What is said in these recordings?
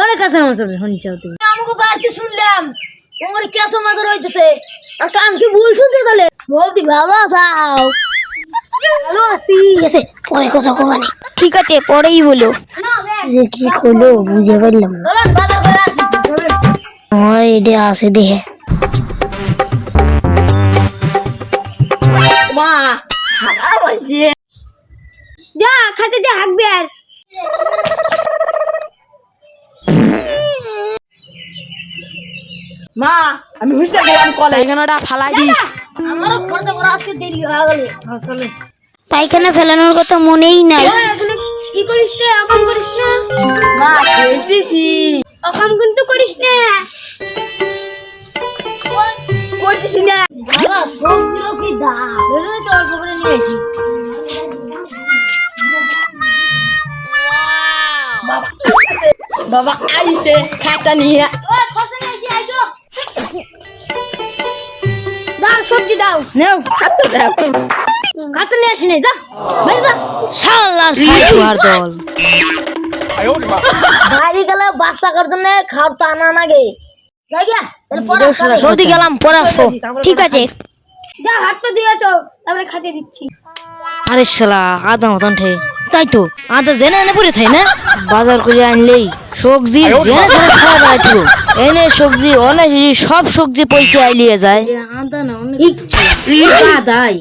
অনেক আছে আমার সাথে শুনছি তুমি। আমাকে বাড়িতে শুনলাম তোমার কেসন নজর হইতেছে আর কান কি ভুল শুনতে গেলে বলতি ভালো আসাও ভালো আছি। এসে পরে কথা কমানি ঠিক আছে পরেই বলো। যে কি করল বুঝে পারলাম না। এটা আছে দেখে মা যা খাতে যা হাঁকবি আর। মা আমি বুঝতে গেলাম কলে। এখানেটা ফালাই দিস। আমারও খরচা করা আজকে দেরি হয়ে গেল। চলে। পায়খানা ফেলানোর কথা মনেই নাই। কি করিস না অকাম করিস না? মা খেলতেছি। অকাম কিন্তু করিস না। করতেছি না। বাবা সবজিরও কি দাম? বেরোলে তো অল্প করে নিয়ে আসি। বাবা আইছে খাতা নিয়ে দাও সবজি দাও। নেও। খাতা দাও। খাতা নিয়ে আসি নাই যা। বাইরে যা। শালার সাইবার দল। গেলে বাচ্চা করার জন্য খাওয়ার তো আনা নাগে যাই গিয়া সর্দি গেলাম পরে আসব। ঠিক আছে। যা হাত পা দিয়ে আসো তারপরে খাতে দিচ্ছি। আরে শালা আধা মতন ঠে। তাই তো আধা জেনে এনে পড়ে থাই না? বাজার করে আনলেই। সবজি জেনে জেনে এনে সবজি অনেক সব সবজি পয়সা আইলিয়ে যায়। আদা না অনেক আদাই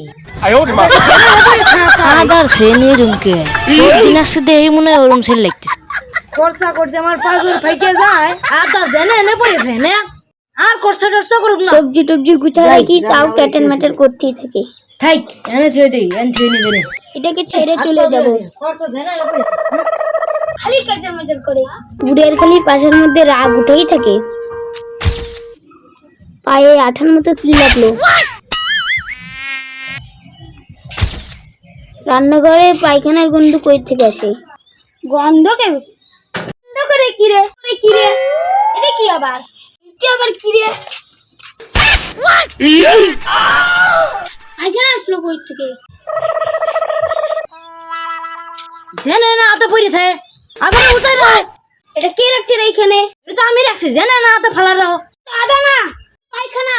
আদার সেনে রুমকে দিন আসতে মনে হয় ওরম সেল লাগতেছে। খরচা করতে আমার ফাইকে যায় আদা জেনে এনে পড়েছে না। আর খরচা টরচা করুক না। সবজি টবজি গুছা রাখি তাও ক্যাটেন ম্যাটের করতেই থাকে। থাক এনে থুয়ে দিই এনে থুয়ে নিবে এটাকে ছেড়ে চলে যাব। খরচা জেনে খালি কাচার মাচার করে। বুড়ের খালি পাশের মধ্যে রাগ উঠেই থাকে। পায়ে আঠার মতো কি লাগল? রান্নাঘরে পায়খানার গন্ধ কই থেকে আসে? গন্ধ কে? গন্ধ করে কি রে? করে কি রে? এটা কি আবার? এটা আবার কি রে? পায়খানা আসলো কই থেকে? জেনে না আদা পড়ে থাকে। আদা কোথায় না এটা কে রাখছে রে এখানে এটা তো আমি রাখছি জেনে না তো ফালা রাখো আদা না পায়খানা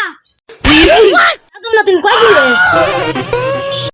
একদম না তুমি কয় রে